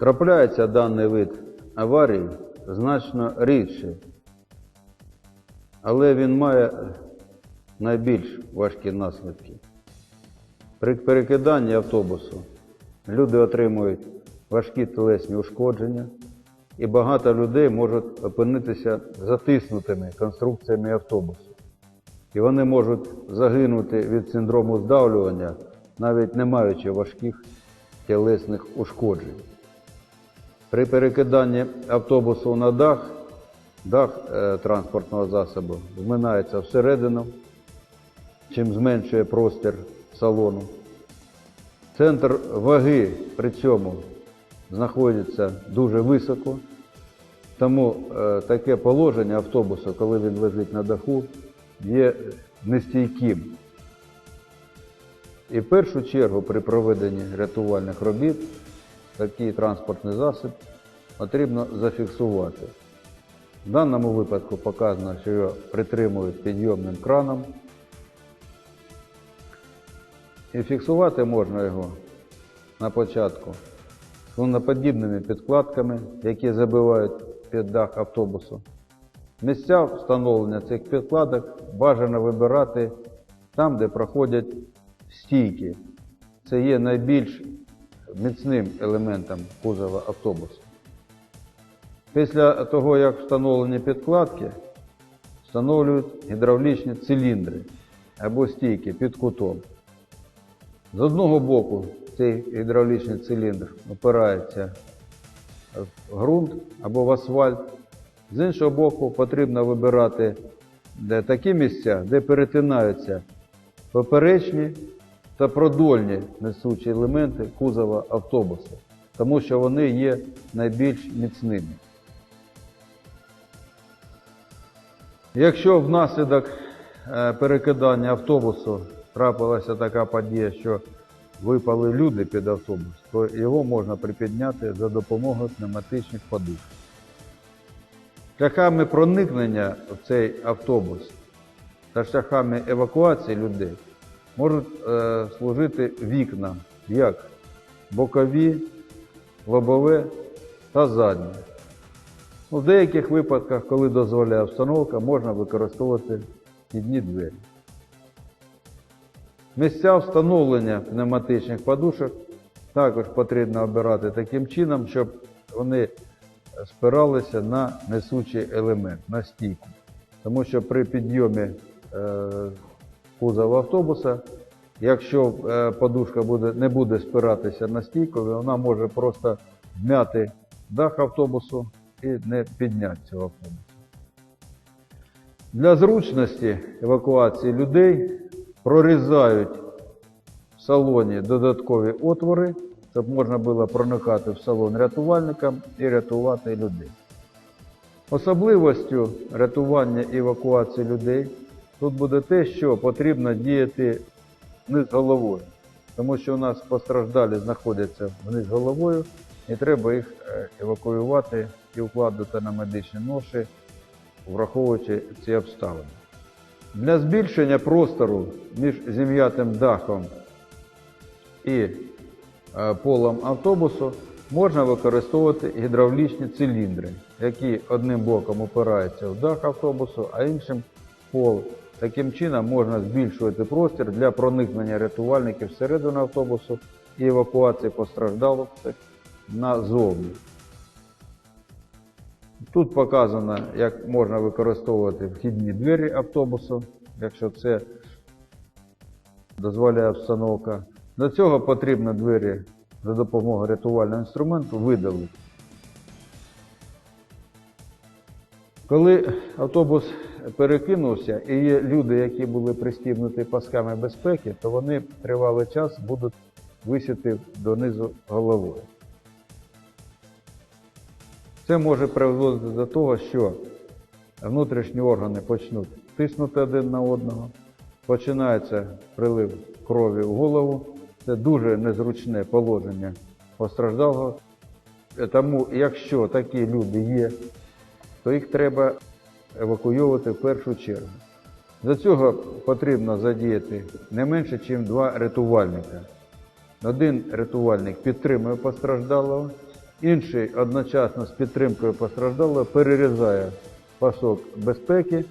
Трапляється даний вид аварій значно рідше, але він має найбільш важкі наслідки. При перекиданні автобусу люди отримують важкі телесні ушкодження, і багато людей можуть опинитися затиснутими конструкціями автобусу. І вони можуть загинути від синдрому здавлювання, навіть не маючи важких тілесних ушкоджень. При перекиданні автобусу на дах, дах е, транспортного засобу зминається всередину, чим зменшує простір салону. Центр ваги при цьому знаходиться дуже високо, тому е, таке положення автобуса, коли він лежить на даху, є нестійким. І в першу чергу при проведенні рятувальних робіт такий транспортний засіб потрібно зафіксувати. В даному випадку показано, що його притримують підйомним краном. І фіксувати можна його на початку свиноподібними підкладками, які забивають під дах автобусу. Місця встановлення цих підкладок бажано вибирати там, де проходять стійки. Це є найбільш міцним елементом кузова автобусу. Після того, як встановлені підкладки, встановлюють гідравлічні циліндри або стійки під кутом. З одного боку цей гідравлічний циліндр опирається в ґрунт або в асфальт, з іншого боку потрібно вибирати такі місця, де перетинаються поперечні та продольні несучі елементи кузова автобуса, тому що вони є найбільш міцними. Якщо внаслідок е, перекидання автобусу трапилася така подія, що випали люди під автобус, то його можна припідняти за допомогою пневматичних подушок. Шляхами проникнення в цей автобус та шляхами евакуації людей можуть е, служити вікна, як бокові, лобове та заднє. Ну, В деяких випадках, коли дозволяє обстановка, можна використовувати вхідні двері. Місця встановлення пневматичних подушок також потрібно обирати таким чином, щоб вони спиралися на несучий елемент, на стійку. Тому що при підйомі е, кузова автобуса, якщо е, подушка буде, не буде спиратися на стійку, вона може просто вмяти дах автобусу і не підняти цього автобуса. Для зручності евакуації людей прорізають в салоні додаткові отвори, щоб можна було проникати в салон рятувальникам і рятувати людей. Особливостю рятування і евакуації людей тут буде те, що потрібно діяти вниз головою, тому що у нас постраждалі знаходяться вниз головою, і треба їх е, евакуювати і вкладати на медичні ноші, враховуючи ці обставини. Для збільшення простору між зім'ятим дахом і е, полом автобусу можна використовувати гідравлічні циліндри, які одним боком опираються в дах автобусу, а іншим пол. Таким чином можна збільшувати простір для проникнення рятувальників всередину автобусу і евакуації постраждалих назовні. Тут показано, як можна використовувати вхідні двері автобусу, якщо це дозволяє обстановка. До цього потрібно двері за допомогою рятувального інструменту видалити. Коли автобус перекинувся і люди, які були пристібнуті пасками безпеки, то вони тривалий час будуть висіти донизу головою. Це може призводити до того, що внутрішні органи почнуть тиснути один на одного, починається прилив крові в голову. Це дуже незручне положення постраждалого. Тому, якщо такі люди є, то їх треба евакуювати в першу чергу. Для цього потрібно задіяти не менше, ніж два рятувальника. Один рятувальник підтримує постраждалого, інший одночасно з підтримкою постраждалого перерізає пасок безпеки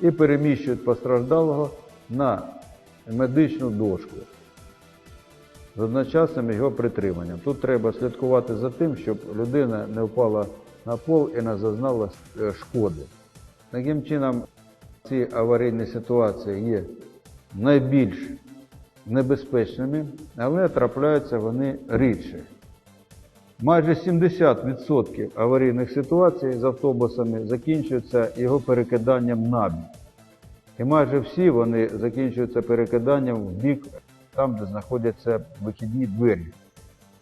і переміщує постраждалого на медичну дошку з одночасним його притриманням. Тут треба слідкувати за тим, щоб людина не впала на пол і не зазнала е, шкоди. Таким чином, ці аварійні ситуації є найбільш небезпечними, але трапляються вони рідше. Майже 70% аварійних ситуацій з автобусами закінчуються його перекиданням на бік. І майже всі вони закінчуються перекиданням в бік там, де знаходяться вихідні двері.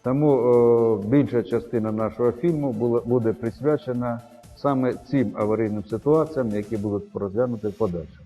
Тому е, більша частина нашого фільму буде присвячена саме цим аварійним ситуаціям, які будуть розглянути в подальшому.